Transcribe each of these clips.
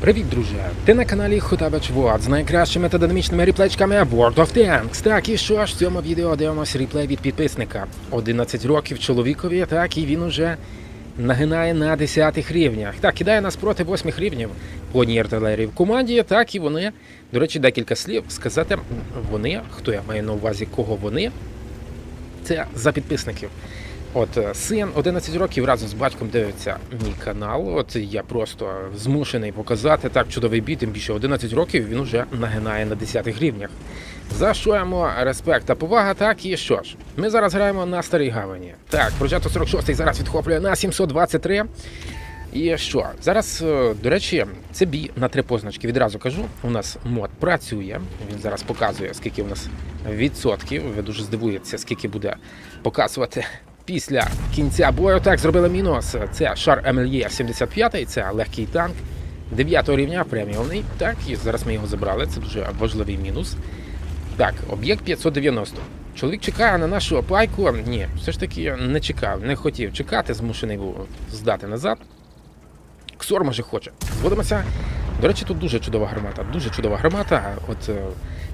Привіт, друже! Ти на каналі Хотабач Вод з найкращими та динамічними ріплечками World of Tanks. Так, і що ж в цьому відео дивимося ріплей від підписника. 11 років чоловікові, так і він уже нагинає на 10 рівнях. Так, кидає нас проти 8 рівнів по артилерії в команді, так і вони, до речі, декілька слів сказати. Вони, хто я маю на увазі, кого вони, це за підписників. От е, син 11 років разом з батьком дивиться мій канал. От я просто змушений показати так чудовий бій, тим більше 11 років він уже нагинає на 10 рівнях. За що йому респект та повага, так і що ж. Ми зараз граємо на старій гавані. Так, Прожето 46 зараз відхоплює на 723. І що? Зараз, е, до речі, це бій на три позначки. Відразу кажу, у нас мод працює. Він зараз показує, скільки у нас відсотків. Ви дуже здивуєтеся, скільки буде показувати після кінця бою. Так, зробили мінус. Це шар МЛЄ 75, це легкий танк 9 рівня, преміумний. Так, і зараз ми його забрали. Це дуже важливий мінус. Так, об'єкт 590. Чоловік чекає на нашу опайку. Ні, все ж таки не чекав, не хотів чекати, змушений був здати назад. Ксор може хоче. Зводимося. До речі, тут дуже чудова гармата. Дуже чудова гармата. От е,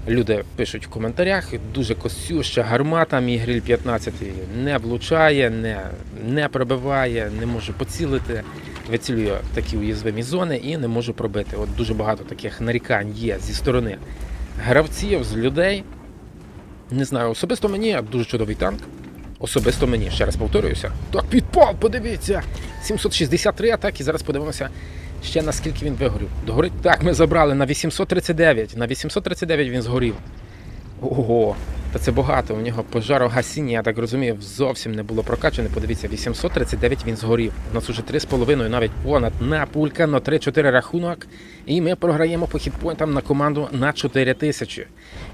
люди пишуть в коментарях, дуже косюща гармата, мій гриль 15 не влучає, не, не пробиває, не може поцілити. Вицілює такі уязвимі зони і не можу пробити. От дуже багато таких нарікань є зі сторони гравців, з людей. Не знаю, особисто мені дуже чудовий танк. Особисто мені, ще раз повторююся. Так, підпал, подивіться! 763 атаки. Зараз подивимося ще наскільки він вигорів. Догорить. Так, ми забрали на 839. На 839 він згорів. Ого, та це багато. У нього пожарогасіння, я так розумію, зовсім не було прокачане. Подивіться, 839 він згорів. У нас уже 3,5, навіть понад на пулька, на 3-4 рахунок. І ми програємо по хітпойнтам на команду на 4 тисячі.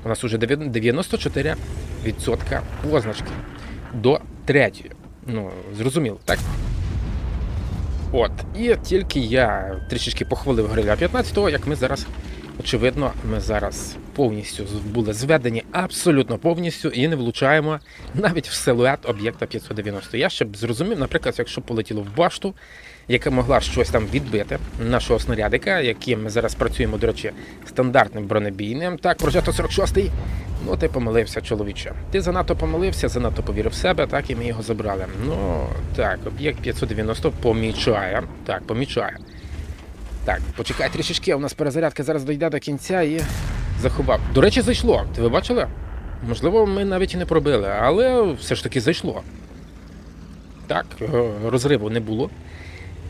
У нас уже 94% позначки до третьої. Ну, зрозуміло, так? От, і тільки я трішечки похвалив гриля 15-го, як ми зараз, очевидно, ми зараз повністю були зведені абсолютно повністю і не влучаємо навіть в силует об'єкта 590. Я ще б зрозумів, наприклад, якщо полетіло в башту, яка могла щось там відбити нашого снарядика, яким ми зараз працюємо, до речі, стандартним бронебійним. Так, прожето 46-й. Ну, ти помилився, чоловіче. Ти занадто помилився, занадто повірив в себе, так і ми його забрали. Ну так, об'єкт 590 помічає. Так, помічає. Так, почекай трішечки, у нас перезарядка зараз дійде до кінця і заховав. До речі, зайшло. Ви бачили? Можливо, ми навіть і не пробили, але все ж таки зайшло. Так, е, розриву не було.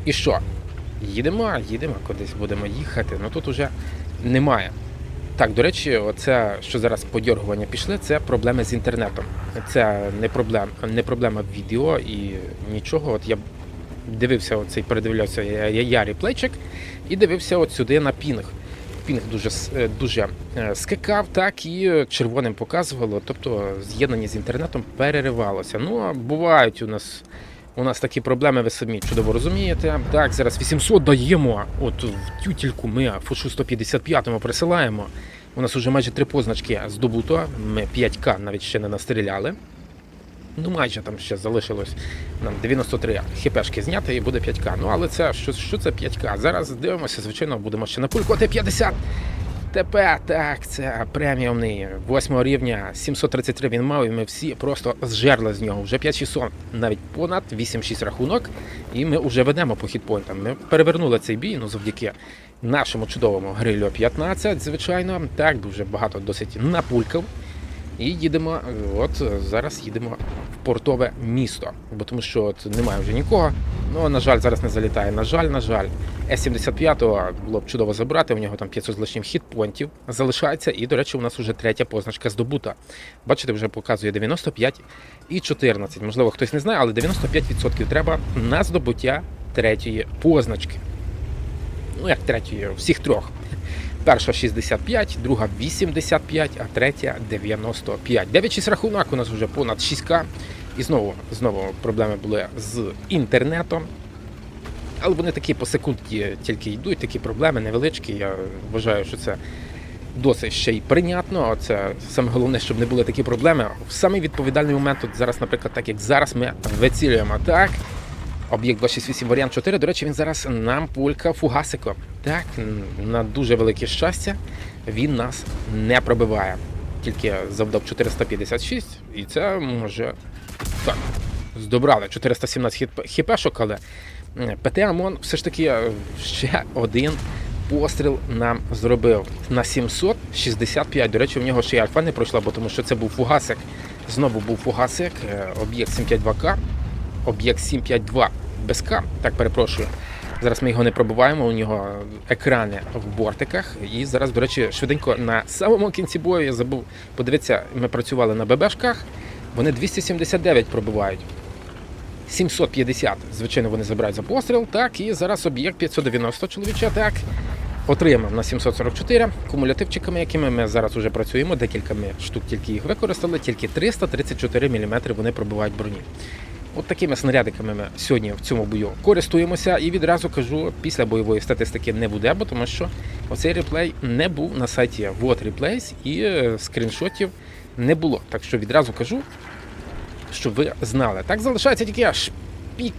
І що? Їдемо, їдемо, кудись будемо їхати. Ну тут уже немає. Так, до речі, оце, що зараз подьоргування пішли, це проблеми з інтернетом. Це не проблема, не проблема відео і нічого. От я дивився оцей, передивлявся я, я, я реплейчик і дивився от сюди на пінг. Пінг дуже е, дуже е, скакав, так і червоним показувало, тобто з'єднання з інтернетом переривалося. Ну, а бувають у нас. У нас такі проблеми, ви самі чудово розумієте. Так, зараз 800 даємо. От в тютільку ми фушу 155 присилаємо. У нас вже майже три позначки здобуто. Ми 5К навіть ще не настріляли. Ну, майже там ще залишилось нам 93 хіпешки зняти і буде 5К. Ну, але це що, що це 5К? Зараз дивимося, звичайно, будемо ще напулькувати 50. ТП, так, це преміумний 8 рівня, 733 він мав, і ми всі просто зжерли з нього. Вже 5600, навіть понад 8-6 рахунок. І ми вже ведемо по хітпойнтам. Ми перевернули цей бій, ну завдяки нашому чудовому грилю 15, звичайно. Так, дуже багато досить напулькав. І їдемо, от зараз їдемо в портове місто, бо тому що от немає вже нікого. Ну, на жаль, зараз не залітає. На жаль, на жаль. С-75 було б чудово забрати, у нього там 500 з лишнім хітпонтів залишається. І, до речі, у нас вже третя позначка здобута. Бачите, вже показує 95 і 14. Можливо, хтось не знає, але 95% треба на здобуття третьої позначки. Ну, як третьої, всіх трьох. Перша 65, друга 85, а третя 95. 9-6 рахунок у нас вже понад 6К. І знову, знову проблеми були з інтернетом. Але вони такі по секунді тільки йдуть, такі проблеми невеличкі. Я вважаю, що це досить ще й прийнятно. Це саме головне, щоб не були такі проблеми. В самий відповідальний момент, от зараз, наприклад, так як зараз ми вицілюємо так. Об'єкт 268 варіант 4. До речі, він зараз нам пулька фугасиком. Так, на дуже велике щастя, він нас не пробиває. Тільки завдав 456, і це може. Так, здобрали 417 хіпешок, але ПТ ОМОН все ж таки е, ще один постріл нам зробив на 765. До речі, в нього ще й альфа не пройшла, бо тому що це був фугасик. Знову був фугасик, е, об'єкт 752К, об'єкт 752 без К, так перепрошую. Зараз ми його не пробуваємо, у нього екрани в бортиках. І зараз, до речі, швиденько на самому кінці бою я забув подивитися, ми працювали на ББшках, вони 279 пробивають. 750, звичайно, вони забирають за постріл. Так, і зараз об'єкт 590 чоловіча. Так, отримав на 744 кумулятивчиками, якими ми зараз вже працюємо. Декілька ми штук тільки їх використали, тільки 334 мм вони пробивають броні. От такими снарядиками ми сьогодні в цьому бою користуємося. І відразу кажу, після бойової статистики не буде, бо тому що оцей реплей не був на сайті What Replays і е, скріншотів не було. Так що відразу кажу, щоб ви знали. Так залишається тільки шпік.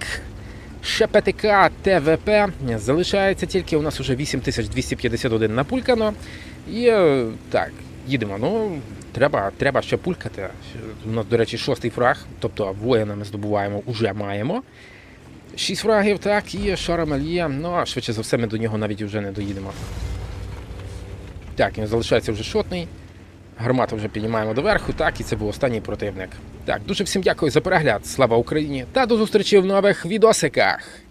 ШПТК ТВП залишається тільки у нас уже 8251 напулькано. І е, так, їдемо. Ну, треба, треба ще пулькати. У нас, до речі, шостий фраг, тобто воїна ми здобуваємо, уже маємо. Шість фрагів, так, і Шарамель є. Ну, а швидше за все, ми до нього навіть вже не доїдемо. Так, він залишається вже шотний. Гармату вже піднімаємо доверху, так, і це був останній противник. Так, дуже всім дякую за перегляд. Слава Україні! Та до зустрічі в нових відосиках!